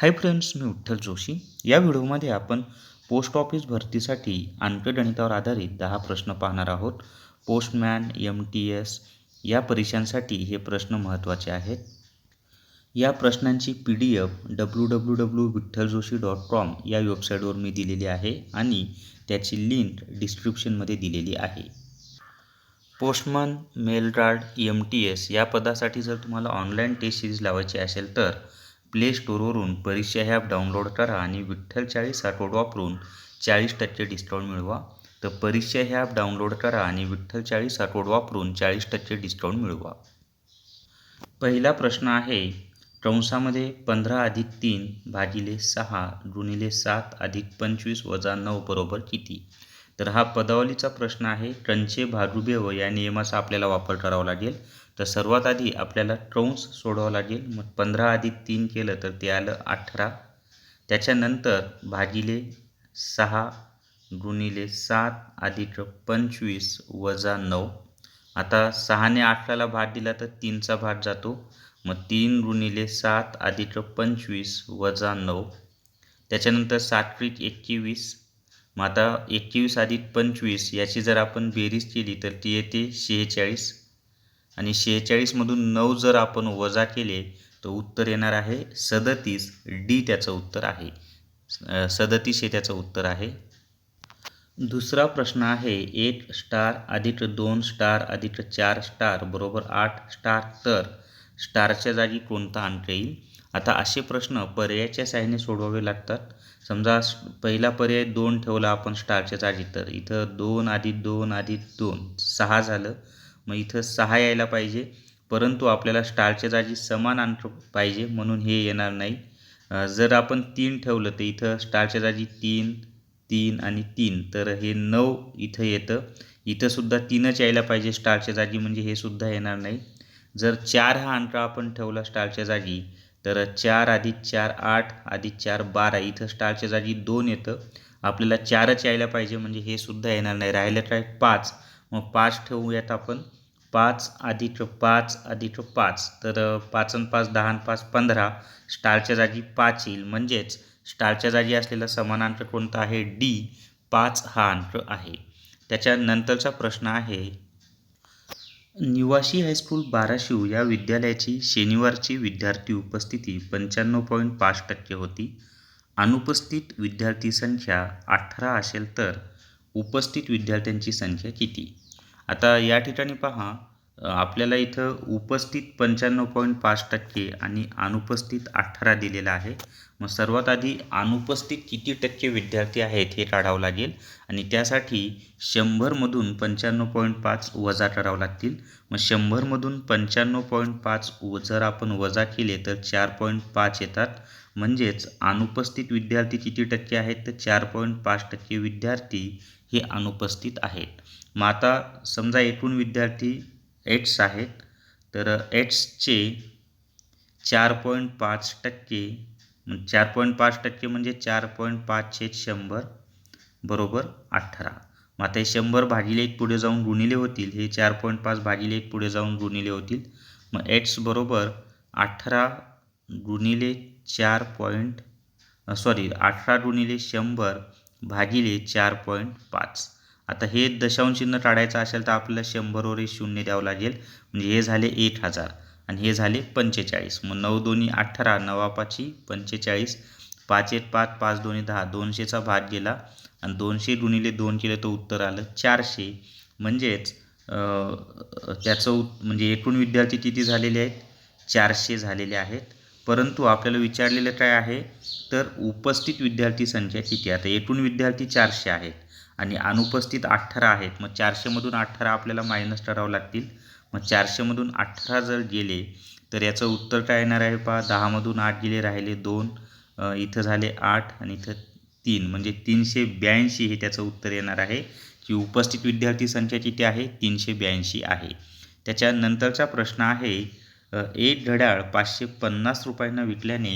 हाय friends मी विठ्ठल जोशी. या व्हिडिओमध्ये आपण पोस्ट ऑफिस भरतीसाठी अंकगणितावर आधारित दहा प्रश्न पाहणार आहोत. पोस्टमॅन एम टी एस या परीक्षांसाठी हे प्रश्न महत्त्वाचे आहेत. या प्रश्नांची P D F W W W Vitthal Joshi dot com या वेबसाईटवर मी दिलेली आहे आणि त्याची लिंक डिस्क्रिप्शनमध्ये दिलेली आहे. पोस्टमन मेल ड्राड एम टी एस या पदासाठी जर तुम्हाला ऑनलाईन टेस्ट सिरीज लावायची असेल तर प्ले स्टोअरवरून परीक्षा ॲप डाउनलोड करा आणि विठ्ठल चाळीस हा कोड वापरून चाळीस टक्के डिस्काउंट मिळवा. तर परीक्षा हे ॲप डाउनलोड करा आणि विठ्ठल चाळीस हा कोड वापरून चाळीस टक्के डिस्काउंट मिळवा. पहिला प्रश्न आहे कंसामध्ये पंधरा अधिक तीन भागिले सहा गुणिले सात अधिक पंचवीस वजा नऊ बरोबर किती? तर हा पदावलीचा प्रश्न आहे. कंचे भागुबेव या नियमाचा आपल्याला वापर करावा लागेल. तर सर्वात आधी आपल्याला ट्रौंस सोडवावं लागेल. मग पंधरा अधिक तीन केलं तर ते आलं अठरा. त्याच्यानंतर भागिले सहा गुणिले सात अधिक पंचवीस वजा नऊ. आता सहाने अठराला भाग दिला तर तीनचा भाग जातो. मग तीन गुणिले सात अधिक पंचवीस वजा नऊ. त्याच्यानंतर सात्विक एकवीस. मग आता एकवीस अधिक पंचवीस याची जर आपण बेरीज केली तर ती येते शेहेचाळीस. आणि शेहेचाळीसमधून नऊ जर आपण वजा केले तर उत्तर येणार आहे सदतीस डी त्याचं उत्तर आहे. सदतीस हे त्याचं उत्तर आहे. दुसरा प्रश्न आहे एक स्टार अधिक दोन स्टार अधिक चार स्टार बरोबर आठ स्टार तर स्टारच्या जागी कोणता अंक येईल? आता असे प्रश्न पर्यायाच्या साह्याने सोडवावे लागतात. समजा पहिला पर्याय दोन ठेवला आपण स्टारच्या जागी तर इथं दोन आधी दोन आधी दोन सहा झालं. मग इथं सहा यायला पाहिजे. परंतु आपल्याला स्टारच्या जागी समान अंतर पाहिजे म्हणून हे येणार नाही. जर आपण तीन ठेवलं तर इथं स्टारच्या जागी तीन तीन आणि तीन तर हे नऊ इथं येतं. इथंसुद्धा तीनच यायला पाहिजे स्टारच्या जागी म्हणजे हे सुद्धा येणार नाही. जर चार हा अंतरा आपण ठेवला स्टारच्या जागी तर चार अधिक चार आठ अधिक चार बारा इथं स्टारच्या जागी दोन येतं. आपल्याला चारच यायला पाहिजे म्हणजे हे सुद्धा येणार नाही. राहिलं काय पाच. मग पाच ठेवूयात आपण. पाच अधिक पाच अधिक पाच. तर पाच आणि पाच दहा आणि पाच पंधरा. स्टारच्या जागी पाच येईल. म्हणजेच स्टारच्या जागी असलेला समान अंक कोणता आहे? डी. पाच हा अंक आहे. त्याच्यानंतरचा प्रश्न आहे निवासी हायस्कूल बाराशिव या विद्यालयाची शनिवारची विद्यार्थी उपस्थिती पंच्याण्णव पॉईंट पाच टक्के होती. अनुपस्थित विद्यार्थी संख्या अठरा असेल तर उपस्थित विद्यार्थ्यांची संख्या किती? आता या ठिकाणी पहा. आपल्याला इथं उपस्थित पंच्याण्णव पॉईंट पाच टक्के आणि अनुपस्थित अठरा दिलेला आहे. मग सर्वात आधी अनुपस्थित किती टक्के विद्यार्थी आहेत हे काढावं लागेल. आणि त्यासाठी शंभरमधून पंच्याण्णव पॉईंट पाच वजा करावं लागतील. मग शंभरमधून पंच्याण्णव पॉईंट पाच जर आपण वजा केले तर चार पॉईंट पाच येतात. म्हणजेच अनुपस्थित विद्यार्थी किती टक्के आहेत तर चार पॉईंट पाच टक्के विद्यार्थी हे अनुपस्थित आहेत. मग आता समजा एकूण विद्यार्थी एट्स आहेत. तर एट्सचे चार पॉईंट पाच टक्के चार पॉईंट पाच टक्के म्हणजे चार पॉईंट पाच छेद शंभर बरोबर अठरा. मग आता हे शंभर भागिले एक पुढे जाऊन गुणिले होतील हे चार पॉईंट पाच भागिले एक पुढे जाऊन गुणिले होतील. मग एट्स बरोबर अठरा गुणिले चार पॉईंट सॉरी अठरा गुणिले शंभर भागिले चार पॉईंट पाच. आता हे दशांश चिन्ह काढायचं असेल तर आपल्याला शंभरवर शून्य द्यावं लागेल. म्हणजे हे झाले एक हजार. आणि हे झाले पंचेचाळीस. मग नऊ दोन्ही अठरा नवापाची पंचेचाळीस. पाच एक पाच पाच दोन्ही दहा. दोनशेचा भाग गेला. आणि दोनशे गुणिले दोन केले तर उत्तर आलं चारशे. म्हणजेच त्याचं म्हणजे एकूण विद्यार्थी किती झालेले आहेत? चारशे झालेले आहेत. परंतु आपल्याला विचारलेलं काय आहे? तर उपस्थित विद्यार्थी संख्या किती? आता एकूण विद्यार्थी चारशे आहेत. आणि अनुपस्थित अठरा आहेत. मग चारशेमधून अठरा आपल्याला मायनस करावं लागतील. मग चारशेमधून अठरा जर गेले तर याचं उत्तर काय येणार आहे पहा. दहामधून आठ गेले राहिले दोन. इथं झाले आठ आणि इथं तीन. म्हणजे तीनशे ब्याऐंशी हे त्याचं उत्तर येणार आहे. की उपस्थित विद्यार्थी संख्या किती आहे? तीनशे ब्याऐंशी आहे. त्याच्यानंतरचा प्रश्न आहे एक घड्याळ पाचशे पन्नास रुपयांना विकल्याने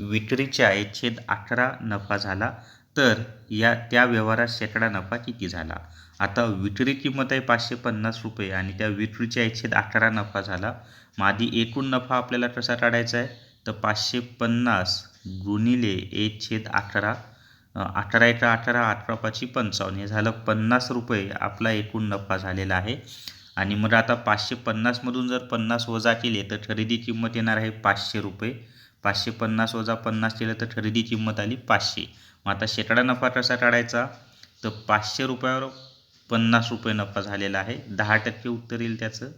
विक्रीच्या एकशे अकरा नफा झाला. तर या त्या व्यवहारात शेकडा नफा किती झाला? आता विक्री किंमत आहे पाचशे पन्नास रुपये आणि त्या विक्रीच्या एकशे अठरा नफा झाला. मग आधी एकूण नफा आपल्याला कसा काढायचा आहे? तर पाचशे पन्नास गुणिले एक छेद अठरा अठरा एका अठरा अठरा पाचशे पंचावन्न हे झालं पन्नास रुपये आपला एकूण नफा झालेला आहे. आणि मग आता पाचशे पन्नासमधून जर पन्नास वजा केले तर खरेदी किंमत येणार आहे पाचशे रुपये. पाचशे पन्नास वजा पन्नास केलं तर खरेदी किंमत आली पाचशे. मग आता शेकडा नफा कसा काढायचा? तर पाचशे रुपयावर पन्नास रुपये नफा झालेला आहे. दहा टक्के उत्तर येईल त्याचं.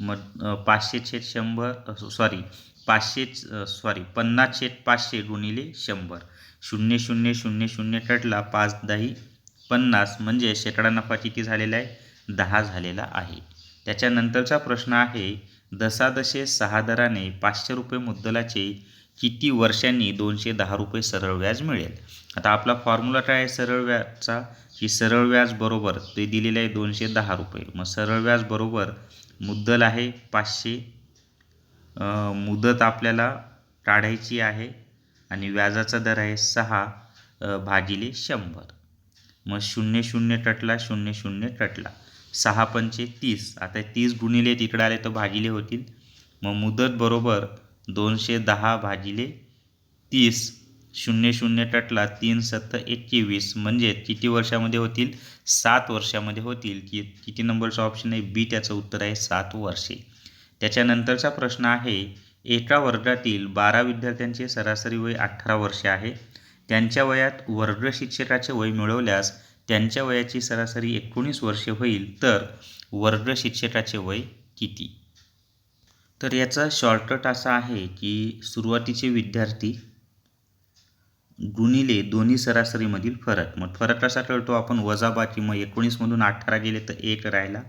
मग पाचशे छेद शंभर सॉरी पाचशे सॉरी पन्नास छेद पाचशे गुणिले शंभर. शून्य शून्य शून्य शून्य टटला पाच दही पन्नास म्हणजे शेकडा नफा किती झालेला आहे? दहा झालेला आहे. त्याच्यानंतरचा प्रश्न आहे दसादशे सहा दराने पाचशे रुपये मुद्दलाचे किती वर्षांनी दोनशे दहा रुपये सरळ व्याज मिळेल? आता आपला फॉर्म्युला काय आहे सरळ व्याजचा? की सरळ व्याज बरोबर ते दिलेलं आहे दोनशे दहा रुपये. मग सरळ व्याज बरोबर मुद्दल आहे पाचशे. मुदत आपल्याला काढायची आहे आणि व्याजाचा दर आहे सहा भागिले शंभर. मग शून्य शून्य टटला शून्य शून्य टटला. सहा पंचे तीस. आता तीस गुणिले तिकडे आले तर भागिले होतील. मग मुदत बरोबर दोनशे दहा भागिले तीस. शून्य शून्य टटला तीन सत्तर एकवीस. म्हणजे किती वर्षामध्ये होतील? सात वर्षामध्ये होतील. की किती नंबरचं ऑप्शन आहे? बी त्याचं उत्तर आहे सात वर्षे. त्याच्यानंतरचा प्रश्न आहे एका वर्गातील बारा विद्यार्थ्यांचे सरासरी वय अठरा वर्षे आहे. त्यांच्या वयात वर्ग शिक्षकाचे वय मिळवल्यास त्यांच्या वयाची सरासरी एकोणीस वर्षे होईल तर वर्ग शिक्षकाचे वय किती? तर याचा शॉर्टकट असा आहे की सुरुवातीचे विद्यार्थी गुणिले दोन्ही सरासरीमधील फरक. मग फरक असा कळतो? आपण वजाबाकी मग एकोणीसमधून अठरा गेले तर एक राहिला.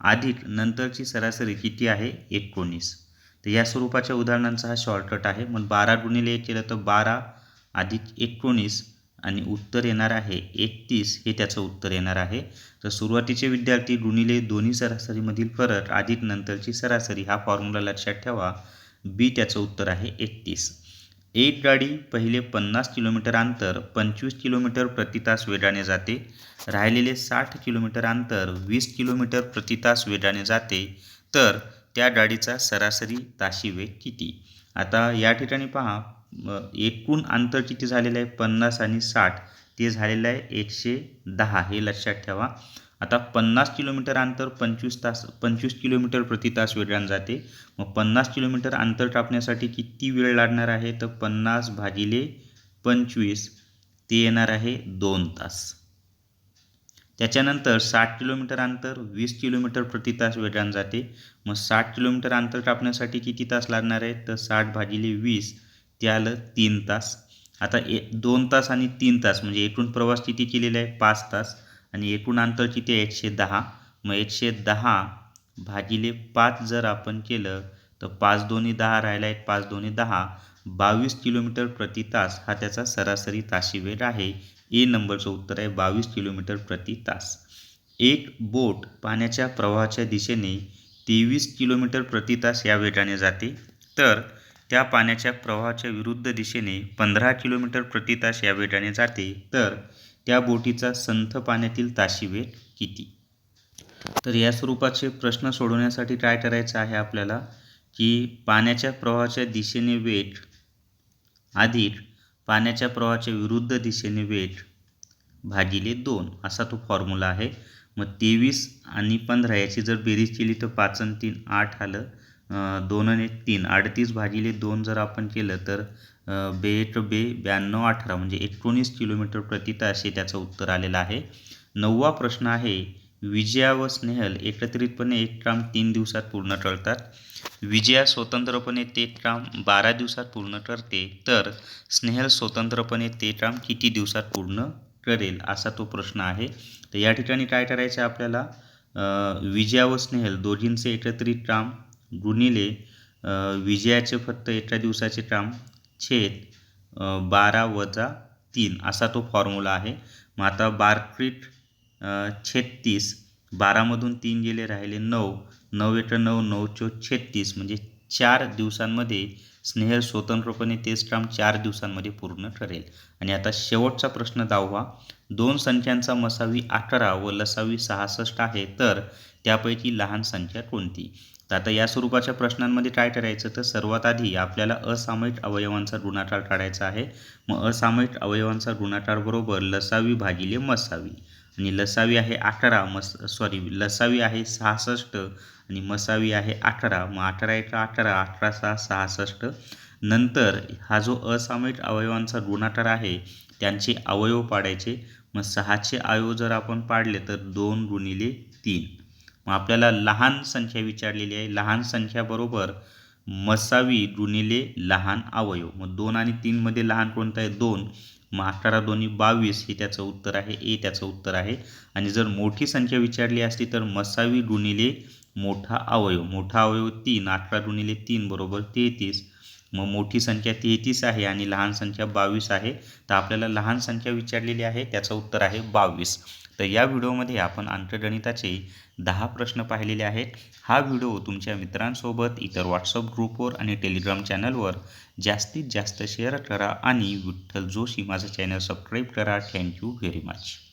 अधिक नंतरची सरासरी किती आहे? एकोणीस. तर या स्वरूपाच्या उदाहरणांचा हा शॉर्टकट आहे. मग बारा गुणिले एक केलं तर बारा अधिक एकोणीस. आणि उत्तर येणार आहे एकतीस हे त्याचं उत्तर येणार आहे. तर सुरुवातीचे विद्यार्थी गुणिले दोन्ही सरासरीमधील फरक अधिक नंतरची सरासरी हा फॉर्म्युला लक्षात ठेवा. बी त्याचं उत्तर आहे एकतीस. एक गाडी पहिले पन्नास किलोमीटर अंतर पंचवीस किलोमीटर प्रतितास वेगाने जाते. राहिलेले साठ किलोमीटर अंतर वीस किलोमीटर प्रतितास वेगाने जाते. तर त्या गाडीचा सरासरी ताशी वेग किती? आता या ठिकाणी पहा. एकूण अंतर किती झालेलं आहे? पन्नास आणि साठ. ते झालेलं आहे एकशे दहा. हे लक्षात ठेवा. आता पन्नास किलोमीटर अंतर पंचवीस तास पंचवीस किलोमीटर प्रति तास वेगाने जाते. मग पन्नास किलोमीटर अंतर कापण्यासाठी किती वेळ लागणार आहे? तर पन्नास भागिले पंचवीस ते येणार आहे दोन तास. त्याच्यानंतर साठ किलोमीटर अंतर वीस किलोमीटर प्रति तास वेगाने जाते. मग साठ किलोमीटर अंतर कापण्यासाठी किती तास लागणार आहे? तर साठ भागिले वीस. ते आलं तीन तास. आता ए दोन तास आणि तीन तास म्हणजे एकूण प्रवास किती केलेला आहे? पाच तास. आणि एकूण अंतर किती आहे? एकशे दहा. मग एकशे दहा भागिले पाच जर आपण केलं तर पाच दोन्ही दहा राहिला आहे पाच दोन्ही दहा. बावीस किलोमीटर प्रति तास हा त्याचा सरासरी ताशी वेळ आहे. ए नंबरचं उत्तर आहे बावीस किलोमीटर प्रति तास. एक बोट पाण्याच्या प्रवाहाच्या दिशेने तेवीस किलोमीटर प्रति तास या वेगाने जाते. तर त्या पाण्याच्या प्रवाहाच्या विरुद्ध दिशेने पंधरा किलोमीटर प्रतितास या वेगाने जाते. तर त्या बोटीचा संथ पाण्यातील ताशी वेग किती? तर या स्वरूपाचे प्रश्न सोडवण्यासाठी काय करायचं आहे आपल्याला की पाण्याच्या प्रवाहाच्या दिशेने वेग अधिक पाण्याच्या प्रवाहाच्या विरुद्ध दिशेने वेग भागिले दोन असा तो फॉर्म्युला आहे. मग तेवीस आणि पंधरा याची जर बेरीज केली तर पाच आणि तीन आठ आलं. दोन आणि तीन. अडतीस भागिले दोन जर आपण केलं तर बेट बे ब्याण्णव अठरा म्हणजे एकोणीस किलोमीटर प्रति तास हे त्याचं उत्तर आलेलं आहे. नववा प्रश्न आहे विजया व स्नेहल एकत्रितपणे एक काम तीन दिवसात पूर्ण करतात विजया स्वतंत्रपणे ते काम बारा दिवसात पूर्ण करते तर स्नेहल स्वतंत्रपणे ते काम किती दिवसात पूर्ण करेल असा तो प्रश्न आहे. तर या ठिकाणी काय करायचं आपल्याला? विजया व स्नेहल दोघींचे एकत्रित काम गुणिले विजयाचे फक्त एका दिवसाचे काम छेद बारा वजा तीन असा तो फॉर्म्युला आहे. मग आता बारक्रीट छत्तीस बारामधून तीन गेले राहिले नऊ. नऊ एक नऊ नऊ चो छत्तीस म्हणजे चार दिवसांमध्ये स्नेहल स्वतंत्रपणे तेच काम चार दिवसांमध्ये पूर्ण ठरेल. आणि आता शेवटचा प्रश्न दहावा दोन संख्यांचा मसावी अठरा व लसावी सहासष्ट आहे तर त्यापैकी लहान संख्या कोणती? तर आता या स्वरूपाच्या प्रश्नांमध्ये काय करायचं? तर सर्वात आधी आपल्याला असामयिक अवयवांचा गुणाकार काढायचा आहे. मग असामयिक अवयवांचा गुणाकार बरोबर लसावी भागिले मसावी. आणि लसावी आहे अठरा मस सॉरी लसावी आहे सहासष्ट आणि मसावी आहे अठरा. मग अठरा एक अठरा अठरा सहा सहासष्ट. नंतर हा जो असामयिक अवयवांचा गुणाकार आहे त्यांचे अवयव पाडायचे. मग सहाचे अवयव जर आपण पाडले तर दोन गुणिले तीन. मग आपल्याला लहान संख्या विचारलेली आहे. लहान संख्याबरोबर मसावी गुणिले लहान अवयव. मग दोन आणि तीनमध्ये लहान कोणतं आहे? दोन. मग अठरा दोन्ही बावीस हे त्याचं उत्तर आहे. ए त्याचं उत्तर आहे. आणि जर मोठी संख्या विचारली असती तर मसावी गुणिले मोठा अवयव. मोठा अवयव तीन अठरा गुणिले तीन बरोबर तेहतीस. मग मोठी संख्या तेहतीस आहे आणि लहान संख्या बावीस आहे. तर आपल्याला लहान संख्या विचारलेली आहे. त्याचं उत्तर आहे बावीस. तर या व्हिडिओमध्ये आपण अंकगणिताचे दहा प्रश्न पाहिलेले आहेत. हा व्हिडिओ तुमच्या मित्रांसोबत इतर व्हॉट्सअप ग्रुपवर आणि टेलिग्राम चॅनलवर जास्तीत जास्त शेअर करा आणि विठ्ठल जोशी माझं चॅनल सबस्क्राईब करा. Thank you very much